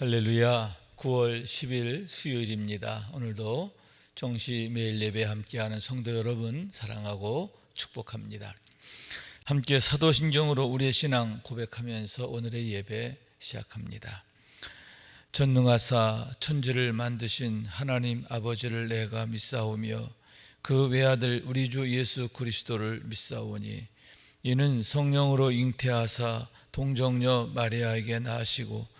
할렐루야 9월 10일 수요일입니다. 오늘도 정시 매일 예배 함께하는 성도 여러분 사랑하고 축복합니다. 함께 사도신경으로 우리의 신앙 고백하면서 오늘의 예배 시작합니다. 전능하사 천지를 만드신 하나님 아버지를 내가 믿사오며 그 외아들 우리 주 예수 그리스도를 믿사오니 이는 성령으로 잉태하사 동정녀 마리아에게 낳으시고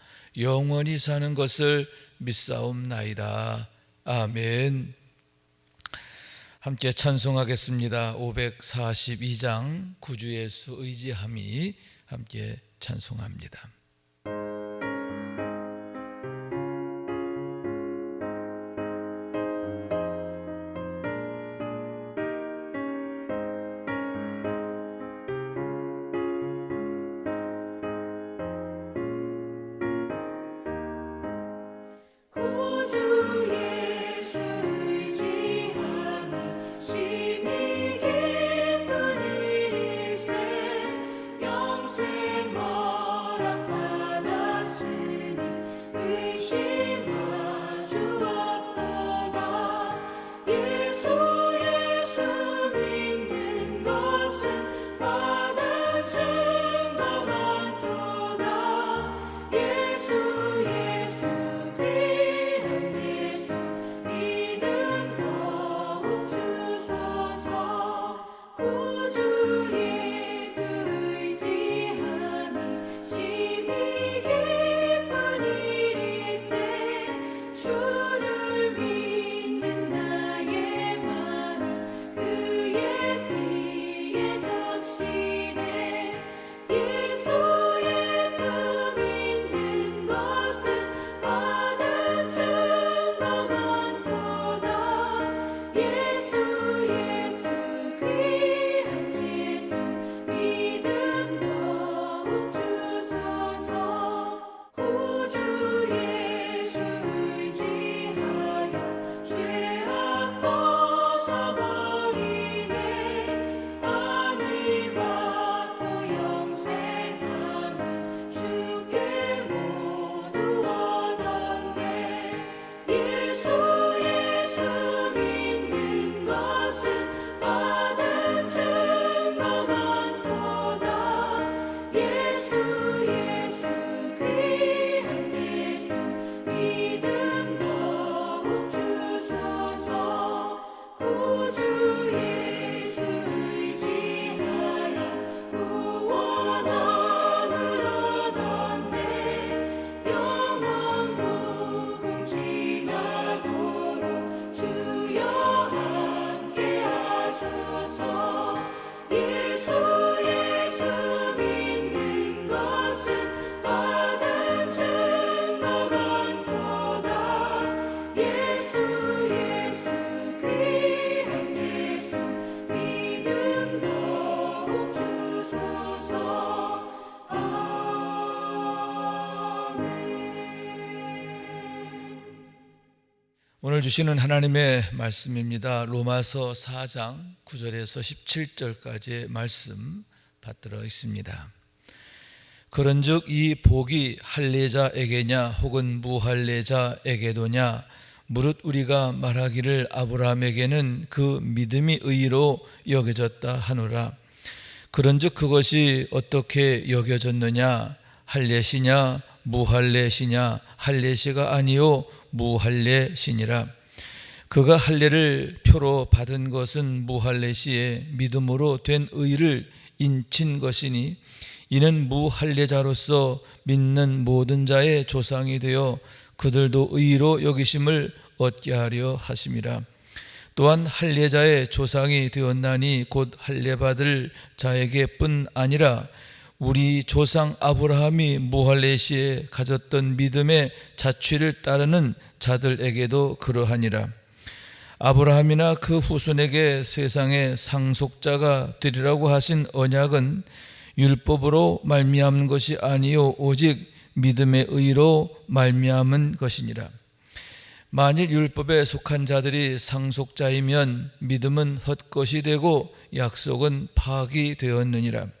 영원히 사는 것을 믿사옵나이다. 아멘. 함께 찬송하겠습니다. 542장 구주 예수 의지함이 함께 찬송합니다. 오늘 주시는 하나님의 말씀입니다. 로마서 4장 9절에서 17절까지의 말씀 받들어 있습니다. 그런즉 이 복이 할례자에게냐 혹은 무할례자에게도냐 무릇 우리가 말하기를 아브라함에게는 그 믿음이 의로 여겨졌다 하노라. 그런즉 그것이 어떻게 여겨졌느냐 할례시냐 무할례시냐? 할례시가 아니요 무할례시니라. 그가 할례를 표로 받은 것은 무할례시의 믿음으로 된 의를 인친 것이니 이는 무할례자로서 믿는 모든 자의 조상이 되어 그들도 의로 여기심을 얻게 하려 하심이라. 또한 할례자의 조상이 되었나니 곧 할례 받을 자에게뿐 아니라 우리 조상 아브라함이 무할레시에 가졌던 믿음의 자취를 따르는 자들에게도 그러하니라. 아브라함이나 그 후손에게 세상의 상속자가 되리라고 하신 언약은 율법으로 말미암는 것이 아니요 오직 믿음의 의로 말미암은 것이니라. 만일 율법에 속한 자들이 상속자이면 믿음은 헛것이 되고 약속은 파악이 되었느니라.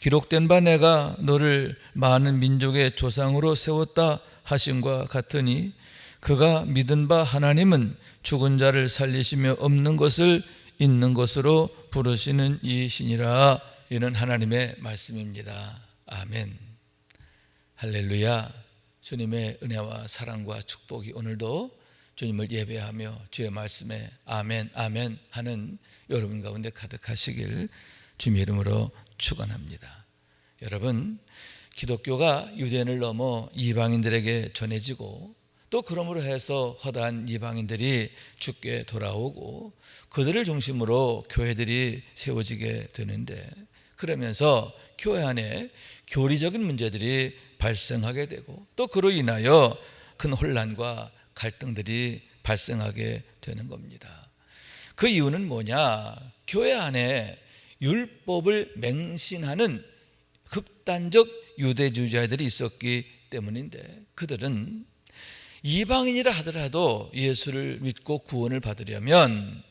기록된 바 내가 너를 많은 민족의 조상으로 세웠다 하심과 같으니 그가 믿은 바 하나님은 죽은 자를 살리시며 없는 것을 있는 것으로 부르시는 이시니라 이는 하나님의 말씀입니다. 아멘. 할렐루야. 주님의 은혜와 사랑과 축복이 오늘도 주님을 예배하며 주의 말씀에 아멘 아멘 하는 여러분 가운데 가득하시길 주님의 이름으로 축원합니다. 여러분 기독교가 유대인을 넘어 이방인들에게 전해지고 또 그러므로 해서 허다한 이방인들이 죽게 돌아오고 그들을 중심으로 교회들이 세워지게 되는데 그러면서 교회 안에 교리적인 문제들이 발생하게 되고 또 그로 인하여 큰 혼란과 갈등들이 발생하게 되는 겁니다. 그 이유는 뭐냐? 교회 안에 율법을 맹신하는 극단적 유대주의자들이 있었기 때문인데 그들은 이방인이라 하더라도 예수를 믿고 구원을 받으려면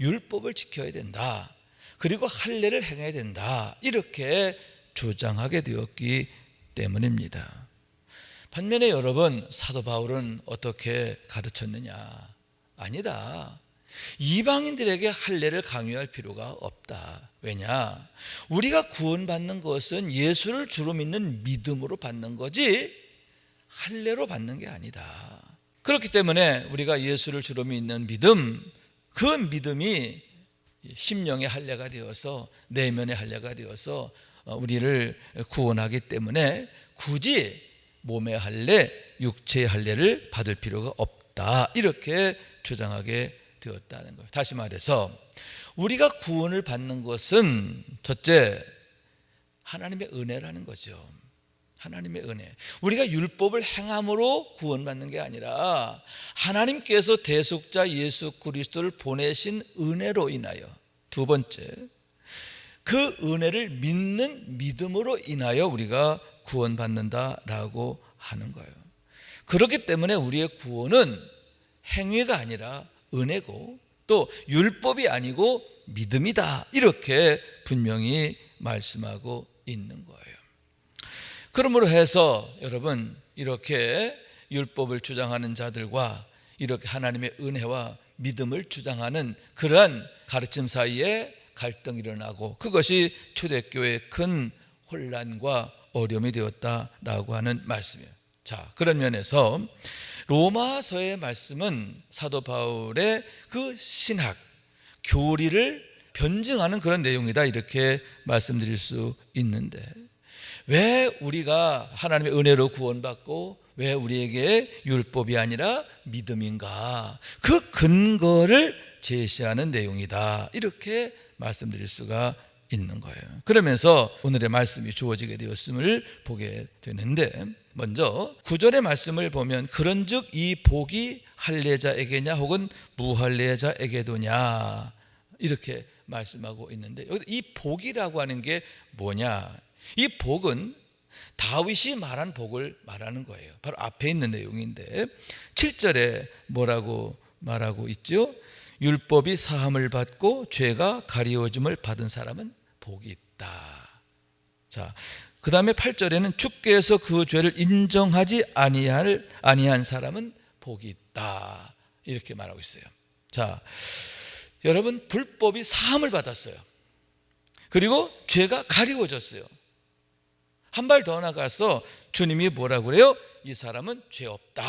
율법을 지켜야 된다. 그리고 할례를 행해야 된다. 이렇게 주장하게 되었기 때문입니다. 반면에 여러분 사도 바울은 어떻게 가르쳤느냐? 아니다. 이방인들에게 할례를 강요할 필요가 없다. 왜냐? 우리가 구원받는 것은 예수를 주로 믿는 믿음으로 받는 거지 할례로 받는 게 아니다. 그렇기 때문에 우리가 예수를 주로 믿는 믿음, 그 믿음이 심령의 할례가 되어서 내면의 할례가 되어서 우리를 구원하기 때문에 굳이 몸의 할례, 육체의 할례를 받을 필요가 없다. 이렇게 주장하게 되었다는 거예요. 다시 말해서 우리가 구원을 받는 것은 첫째 하나님의 은혜라는 거죠. 하나님의 은혜. 우리가 율법을 행함으로 구원받는 게 아니라 하나님께서 대속자 예수 그리스도를 보내신 은혜로 인하여 두 번째 그 은혜를 믿는 믿음으로 인하여 우리가 구원받는다라고 하는 거예요. 그렇기 때문에 우리의 구원은 행위가 아니라 은혜고 또 율법이 아니고 믿음이다. 이렇게 분명히 말씀하고 있는 거예요. 그러므로 해서 여러분 이렇게 율법을 주장하는 자들과 이렇게 하나님의 은혜와 믿음을 주장하는 그러한 가르침 사이에 갈등이 일어나고 그것이 초대교회의 큰 혼란과 어려움이 되었다라고 하는 말씀이에요. 자, 그런 면에서 로마서의 말씀은 사도 바울의 그 신학, 교리를 변증하는 그런 내용이다. 이렇게 말씀드릴 수 있는데, 왜 우리가 하나님의 은혜로 구원받고 왜 우리에게 율법이 아니라 믿음인가? 그 근거를 제시하는 내용이다. 이렇게 말씀드릴 수가 있는 거예요. 그러면서 오늘의 말씀이 주어지게 되었음을 보게 되는데 먼저 구절의 말씀을 보면 그런즉 이 복이 할례자에게냐 혹은 무할례자에게도냐 이렇게 말씀하고 있는데 여기 이 복이라고 하는 게 뭐냐? 이 복은 다윗이 말한 복을 말하는 거예요. 바로 앞에 있는 내용인데 7절에 뭐라고 말하고 있죠? 율법이 사함을 받고 죄가 가리워짐을 받은 사람은 복이 있다. 자, 그 다음에 8절에는 주께서 그 죄를 인정하지 아니할, 아니한 사람은 복이 있다. 이렇게 말하고 있어요. 자, 여러분, 불법이 사함을 받았어요. 그리고 죄가 가리워졌어요. 한 발 더 나가서 주님이 뭐라고 그래요? 이 사람은 죄 없다.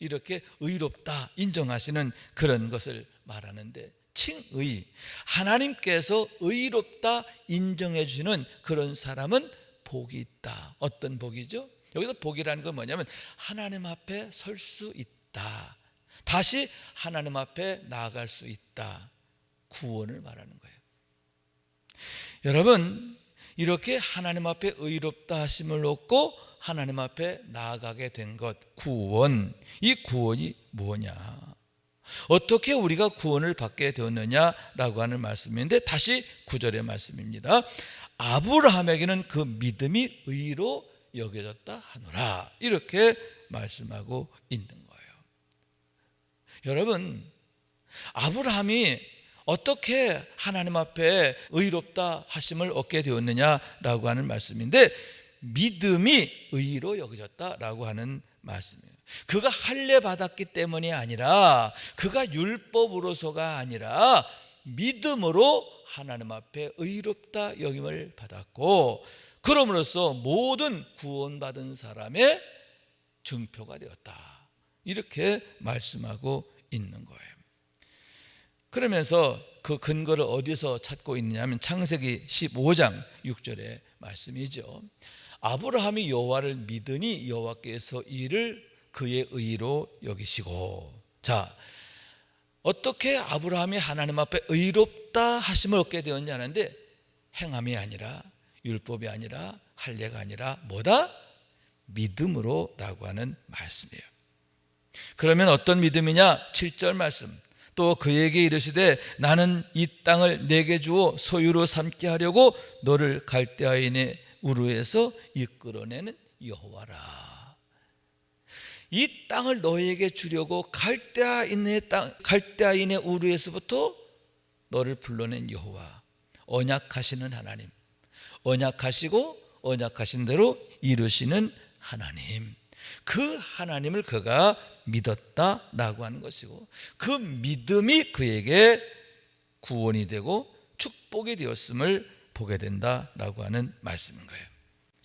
이렇게 의롭다 인정하시는 그런 것을 말하는데 칭의 하나님께서 의롭다 인정해 주는 그런 사람은 복이 있다. 어떤 복이죠? 여기서 복이라는 건 뭐냐면 하나님 앞에 설 수 있다. 다시 하나님 앞에 나아갈 수 있다. 구원을 말하는 거예요. 여러분, 이렇게 하나님 앞에 의롭다 하심을 얻고 하나님 앞에 나아가게 된 것, 구원. 이 구원이 뭐냐? 어떻게 우리가 구원을 받게 되었느냐라고 하는 말씀인데 다시 구절의 말씀입니다. 아브라함에게는 그 믿음이 의로 여겨졌다 하노라. 이렇게 말씀하고 있는 거예요. 여러분, 아브라함이 어떻게 하나님 앞에 의롭다 하심을 얻게 되었느냐라고 하는 말씀인데 믿음이 의로 여겨졌다라고 하는 말씀이에요. 그가 할례 받았기 때문이 아니라 그가 율법으로서가 아니라 믿음으로 하나님 앞에 의롭다 여김을 받았고 그럼으로써 모든 구원받은 사람의 증표가 되었다. 이렇게 말씀하고 있는 거예요. 그러면서 그 근거를 어디서 찾고 있느냐면 창세기 15장 6절의 말씀이죠. 아브라함이 여호와를 믿으니 여호와께서 이를 그의 의로 여기시고 자 어떻게 아브라함이 하나님 앞에 의롭다 하심을 얻게 되었냐는데 행함이 아니라 율법이 아니라 할례가 아니라 뭐다 믿음으로라고 하는 말씀이에요. 그러면 어떤 믿음이냐? 7절 말씀. 또 그에게 이르시되 나는 이 땅을 내게 주어 소유로 삼게 하려고 너를 갈대아인의 우르에서 이끌어내는 여호와라. 이 땅을 너에게 주려고 갈대아인의 땅 갈대아인의 우르에서부터 너를 불러낸 여호와. 언약하시는 하나님. 언약하시고 언약하신 대로 이루시는 하나님. 그 하나님을 그가 믿었다라고 하는 것이고 그 믿음이 그에게 구원이 되고 축복이 되었음을 보게 된다라고 하는 말씀인 거예요.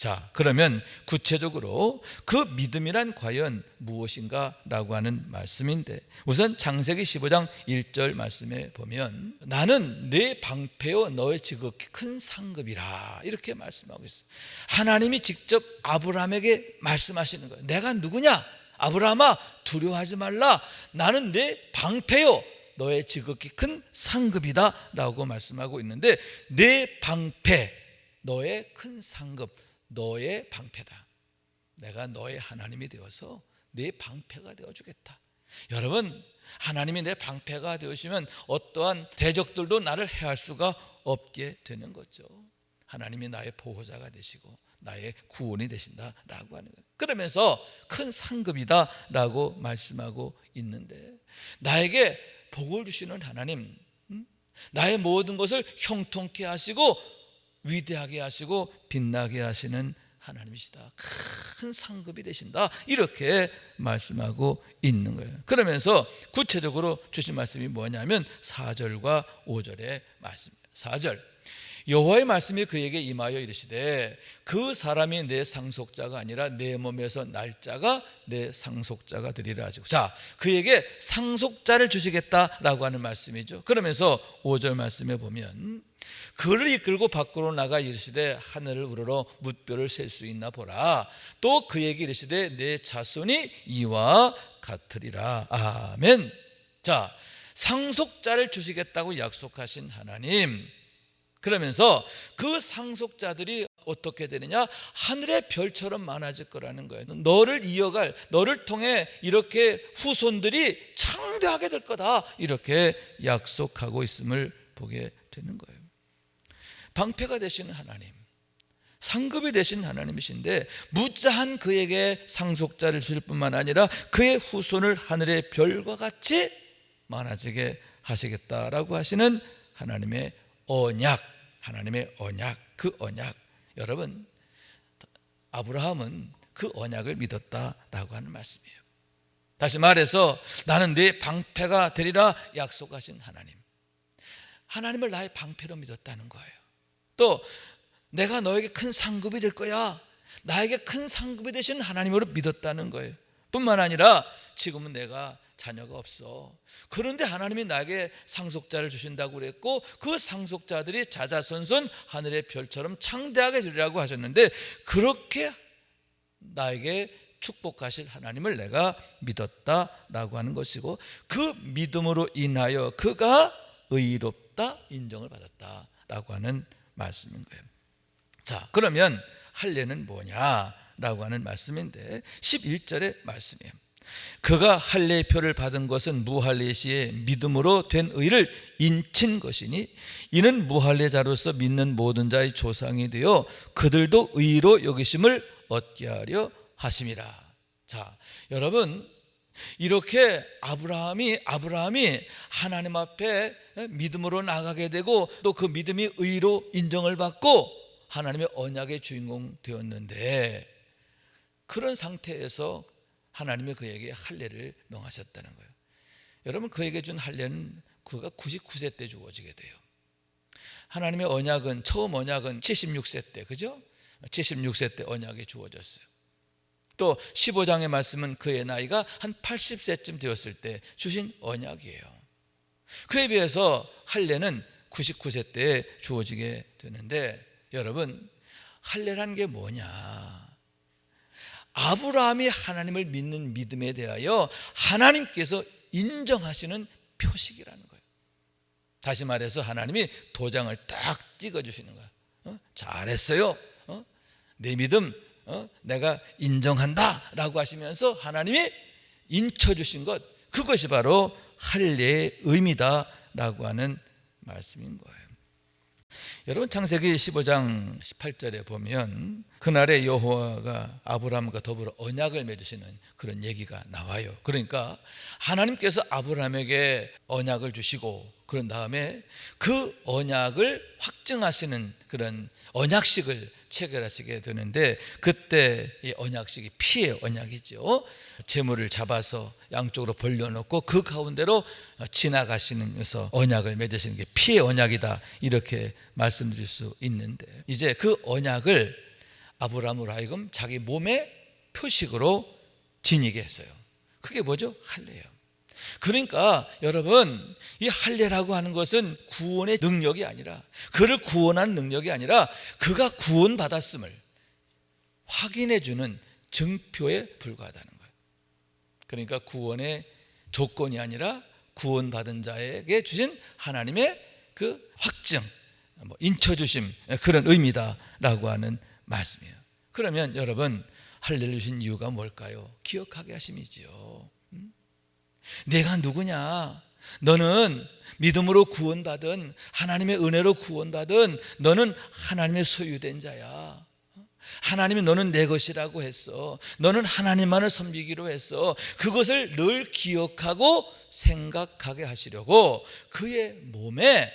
자, 그러면 구체적으로 그 믿음이란 과연 무엇인가 라고 하는 말씀인데 우선 창세기 15장 1절 말씀에 보면 나는 내 방패요 너의 지극히 큰 상급이라 이렇게 말씀하고 있어요. 하나님이 직접 아브라함에게 말씀하시는 거예요. 내가 누구냐? 아브라함아 두려워하지 말라. 나는 내 방패요 너의 지극히 큰 상급이다 라고 말씀하고 있는데 내 방패 너의 큰 상급 너의 방패다. 내가 너의 하나님이 되어서 내 방패가 되어 주겠다. 여러분, 하나님이 내 방패가 되시면 어떠한 대적들도 나를 해할 수가 없게 되는 거죠. 하나님이 나의 보호자가 되시고 나의 구원이 되신다라고 하는 거예요. 그러면서 큰 상급이다라고 말씀하고 있는데 나에게 복을 주시는 하나님, 나의 모든 것을 형통케 하시고 위대하게 하시고 빛나게 하시는 하나님이시다. 큰 상급이 되신다. 이렇게 말씀하고 있는 거예요. 그러면서 구체적으로 주신 말씀이 뭐냐면 4절과 5절의 말씀입니다. 4절. 여호와의 말씀이 그에게 임하여 이르시되 그 사람이 내 상속자가 아니라 내 몸에서 날짜가 내 상속자가 되리라 하시고 자 그에게 상속자를 주시겠다라고 하는 말씀이죠 그러면서 5절 말씀에 보면 그를 이끌고 밖으로 나가 이르시되 하늘을 우러러 뭇별을 셀 수 있나 보라. 또 그에게 이르시되 내 자손이 이와 같으리라. 아멘. 자 상속자를 주시겠다고 약속하신 하나님. 그러면서 그 상속자들이 어떻게 되느냐? 하늘의 별처럼 많아질 거라는 거예요. 너를 이어갈 너를 통해 이렇게 후손들이 창대하게 될 거다. 이렇게 약속하고 있음을 보게 되는 거예요 방패가 되시는 하나님, 상급이 되신 하나님이신데 무자한 그에게 상속자를 주실 뿐만 아니라 그의 후손을 하늘의 별과 같이 많아지게 하시겠다라고 하시는 하나님의 언약, 하나님의 언약, 그 언약. 여러분, 아브라함은 그 언약을 믿었다라고 하는 말씀이에요. 다시 말해서 나는 네 방패가 되리라 약속하신 하나님. 하나님을 나의 방패로 믿었다는 거예요. 또 내가 너에게 큰 상급이 될 거야. 나에게 큰 상급이 되신 하나님으로 믿었다는 거예요. 뿐만 아니라 지금은 내가 자녀가 없어. 그런데 하나님이 나에게 상속자를 주신다고 그랬고 그 상속자들이 자자손손 하늘의 별처럼 창대하게 되리라고 하셨는데 그렇게 나에게 축복하실 하나님을 내가 믿었다라고 하는 것이고 그 믿음으로 인하여 그가 의롭다 인정을 받았다라고 하는 말씀인 거예요. 자, 그러면 할례는 뭐냐라고 하는 말씀인데 11절의 말씀이에요. 그가 할례의 표를 받은 것은 무할례 시에 믿음으로 된 의를 인친 것이니 이는 무할례자로서 믿는 모든 자의 조상이 되어 그들도 의로 여기심을 얻게 하려 하심이라. 자, 여러분 이렇게 아브라함이 아브라함이 하나님 앞에 믿음으로 나가게 되고 또 그 믿음이 의로 인정을 받고 하나님의 언약의 주인공 되었는데 그런 상태에서 하나님이 그에게 할례를 명하셨다는 거예요. 여러분 그에게 준 할례는 그가 99세 때 주어지게 돼요. 하나님의 언약은 처음 언약은 76세 때 그죠? 76세 때 언약이 주어졌어요. 또 15장의 말씀은 그의 나이가 한 80세쯤 되었을 때 주신 언약이에요. 그에 비해서 할례는 99세 때에 주어지게 되는데 여러분 할례란 게 뭐냐? 아브라함이 하나님을 믿는 믿음에 대하여 하나님께서 인정하시는 표식이라는 거예요. 다시 말해서 하나님이 도장을 딱 찍어 주시는 거예요. 어? 잘했어요. 어? 내 믿음 어? 내가 인정한다라고 하시면서 하나님이 인쳐 주신 것 그것이 바로 할례의 의미다라고 하는 말씀인 거예요. 여러분 창세기 15장 18절에 보면 그날에 여호와가 아브라함과 더불어 언약을 맺으시는 그런 얘기가 나와요. 그러니까 하나님께서 아브라함에게 언약을 주시고 그런 다음에 그 언약을 확증하시는 그런 언약식을 체결하시게 되는데 그때 이 언약식이 피의 언약이죠. 재물을 잡아서 양쪽으로 벌려놓고 그 가운데로 지나가시면서 언약을 맺으시는 게 피의 언약이다 이렇게 말씀드릴 수 있는데 이제 그 언약을 아브라함으로 하여금 자기 몸의 표식으로 지니게 했어요. 그게 뭐죠? 할례예요. 그러니까 여러분 이 할례라고 하는 것은 구원의 능력이 아니라 그를 구원한 능력이 아니라 그가 구원받았음을 확인해 주는 증표에 불과하다는 거예요. 그러니까 구원의 조건이 아니라 구원받은 자에게 주신 하나님의 그 확증, 뭐 인쳐 주심 그런 의미다라고 하는 말씀이에요. 그러면 여러분 할례를 주신 이유가 뭘까요? 기억하게 하심이지요. 내가 누구냐? 너는 믿음으로 구원받은 하나님의 은혜로 구원받은 너는 하나님의 소유된 자야. 하나님이 너는 내 것이라고 했어. 너는 하나님만을 섬기기로 했어. 그것을 늘 기억하고 생각하게 하시려고 그의 몸에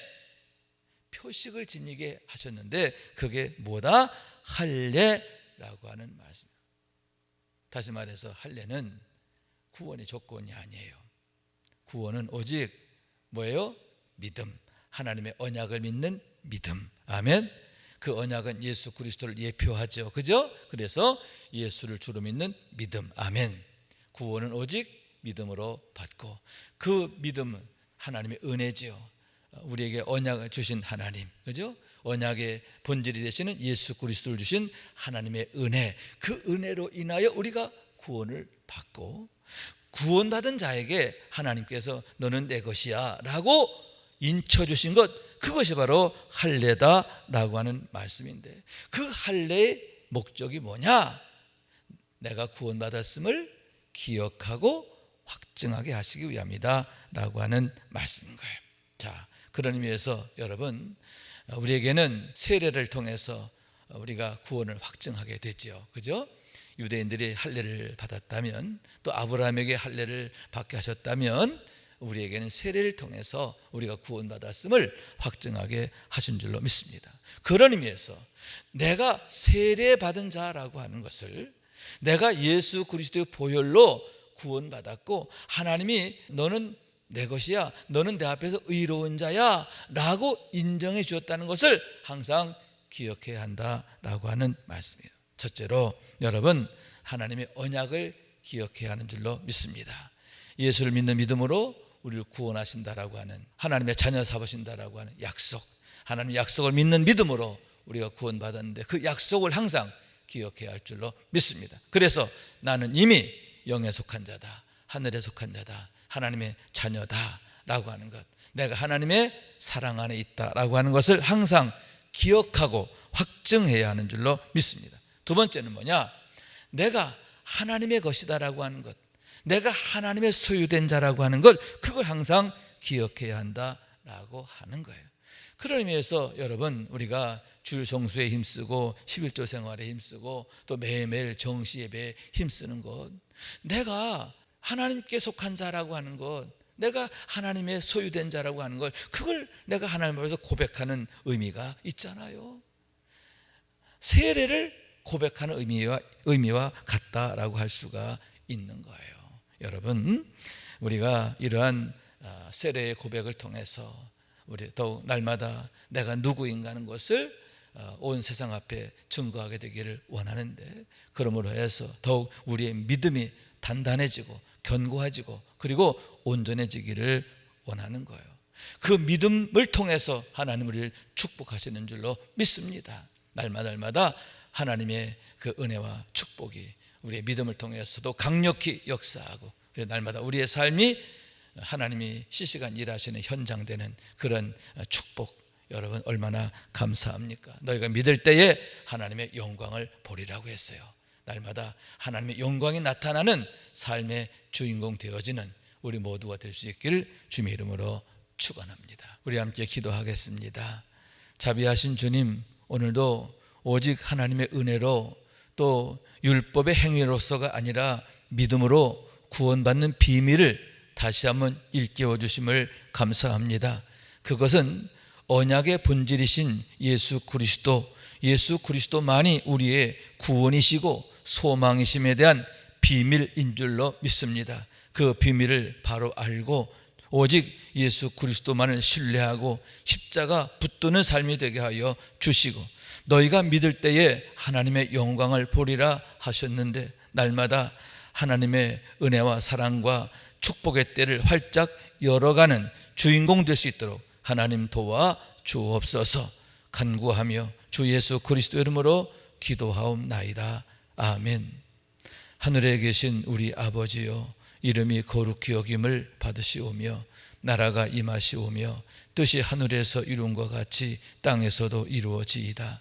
표식을 지니게 하셨는데 그게 뭐다? 할례라고 하는 말씀. 다시 말해서 할례는 구원의 조건이 아니에요. 구원은 오직 뭐예요? 믿음. 하나님의 언약을 믿는 믿음. 아멘. 그 언약은 예수 그리스도를 예표하죠. 그죠? 그래서 예수를 주로 믿는 믿음. 아멘. 구원은 오직 믿음으로 받고 그 믿음은 하나님의 은혜지요. 우리에게 언약을 주신 하나님. 그죠? 언약의 본질이 되시는 예수 그리스도를 주신 하나님의 은혜. 그 은혜로 인하여 우리가 구원을 받고 구원받은 자에게 하나님께서 너는 내 것이야 라고 인쳐주신 것 그것이 바로 할례다라고 하는 말씀인데 그 할례의 목적이 뭐냐? 내가 구원받았음을 기억하고 확증하게 하시기 위함이다 라고 하는 말씀인 거예요 자 그런 의미에서 여러분 우리에게는 세례를 통해서 우리가 구원을 확증하게 되죠 그죠? 유대인들이 할례를 받았다면 또 아브라함에게 할례를 받게 하셨다면 우리에게는 세례를 통해서 우리가 구원받았음을 확증하게 하신 줄로 믿습니다. 그런 의미에서 내가 세례 받은 자라고 하는 것을 내가 예수 그리스도의 보혈로 구원받았고 하나님이 너는 내 것이야. 너는 내 앞에서 의로운 자야. 라고 인정해 주었다는 것을 항상 기억해야 한다라고 하는 말씀이에요. 첫째로 여러분 하나님의 언약을 기억해야 하는 줄로 믿습니다. 예수를 믿는 믿음으로 우리를 구원하신다라고 하는 하나님의 자녀 삼으신다라고 하는 약속. 하나님 약속을 믿는 믿음으로 우리가 구원받았는데 그 약속을 항상 기억해야 할 줄로 믿습니다. 그래서 나는 이미 영에 속한 자다. 하늘에 속한 자다. 하나님의 자녀다라고 하는 것. 내가 하나님의 사랑 안에 있다라고 하는 것을 항상 기억하고 확증해야 하는 줄로 믿습니다. 두 번째는 뭐냐? 내가 하나님의 것이다라고 하는 것. 내가 하나님의 소유된 자라고 하는 걸 그걸 항상 기억해야 한다라고 하는 거예요. 그런 의미에서 여러분 우리가 줄 성수에 힘쓰고 11조 생활에 힘쓰고 또 매일매일 정시 예배에 힘쓰는 것 내가 하나님께 속한 자라고 하는 것 내가 하나님의 소유된 자라고 하는 걸 그걸 내가 하나님 앞에서 고백하는 의미가 있잖아요. 세례를 고백하는 의미와 의미와 같다라고 할 수가 있는 거예요. 여러분, 우리가 이러한 아, 세례의 고백을 통해서 우리 더욱 날마다 내가 누구인가 하는 것을 아, 온 세상 앞에 증거하게 되기를 원하는데 그러므로 해서 더욱 우리의 믿음이 단단해지고 견고해지고 그리고 온전해지기를 원하는 거예요. 그 믿음을 통해서 하나님 우리를 축복하시는 줄로 믿습니다. 날마다 날마다 하나님의 그 은혜와 축복이 우리의 믿음을 통해서도 강력히 역사하고 날마다 우리의 삶이 하나님이 시시간 일하시는 현장 되는 그런 축복 여러분 얼마나 감사합니까? 너희가 믿을 때에 하나님의 영광을 보리라고 했어요. 날마다 하나님의 영광이 나타나는 삶의 주인공 되어지는 우리 모두가 될 수 있기를 주님의 이름으로 축원합니다. 우리 함께 기도하겠습니다. 자비하신 주님, 오늘도 오직 하나님의 은혜로 또 율법의 행위로서가 아니라 믿음으로 구원받는 비밀을 다시 한번 일깨워 주심을 감사합니다. 그것은 언약의 본질이신 예수 그리스도, 예수 그리스도만이 우리의 구원이시고 소망이심에 대한 비밀인 줄로 믿습니다. 그 비밀을 바로 알고 오직 예수 그리스도만을 신뢰하고 십자가 붙드는 삶이 되게 하여 주시고 너희가 믿을 때에 하나님의 영광을 보리라 하셨는데 날마다 하나님의 은혜와 사랑과 축복의 때를 활짝 열어가는 주인공 될 수 있도록 하나님 도와 주옵소서 간구하며 주 예수 그리스도 이름으로 기도하옵나이다. 아멘. 하늘에 계신 우리 아버지여 이름이 거룩히 여김을 받으시오며 나라가 임하시오며 뜻이 하늘에서 이룬 것 같이 땅에서도 이루어지이다.